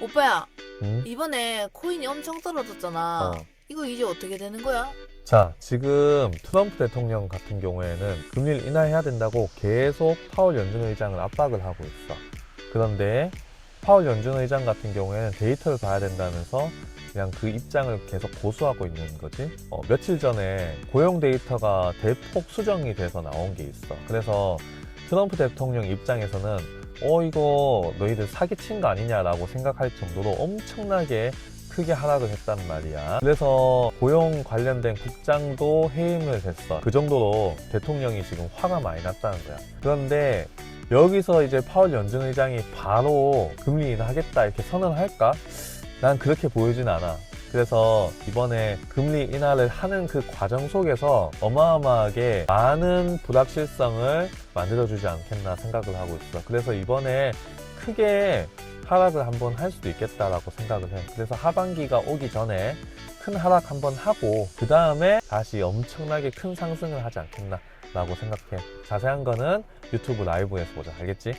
오빠야, 응? 이번에 코인이 엄청 떨어졌잖아. 어. 이거 이제 어떻게 되는 거야? 자, 지금 트럼프 대통령 같은 경우에는 금리를 인하해야 된다고 계속 파월 연준 의장을 압박을 하고 있어. 그런데 파월 연준 의장 같은 경우에는 데이터를 봐야 된다면서 그냥 그 입장을 계속 고수하고 있는 거지. 어, 며칠 전에 고용 데이터가 대폭 수정이 돼서 나온 게 있어. 그래서 트럼프 대통령 입장에서는 어 이거 너희들 사기친 거 아니냐라고 생각할 정도로 엄청나게 크게 하락을 했단 말이야. 그래서 고용 관련된 국장도 해임을 했어. 그 정도로 대통령이 지금 화가 많이 났다는 거야. 그런데 여기서 이제 파월 연준 의장이 바로 금리 인하하겠다 이렇게 선언을 할까? 난 그렇게 보이진 않아. 그래서 이번에 금리 인하를 하는 그 과정 속에서 어마어마하게 많은 불확실성을 만들어주지 않겠나 생각을 하고 있어. 그래서 이번에 크게 하락을 한번 할 수도 있겠다라고 생각을 해. 그래서 하반기가 오기 전에 큰 하락 한번 하고 그 다음에 다시 엄청나게 큰 상승을 하지 않겠나 라고 생각해. 자세한 거는 유튜브 라이브에서 보자. 알겠지?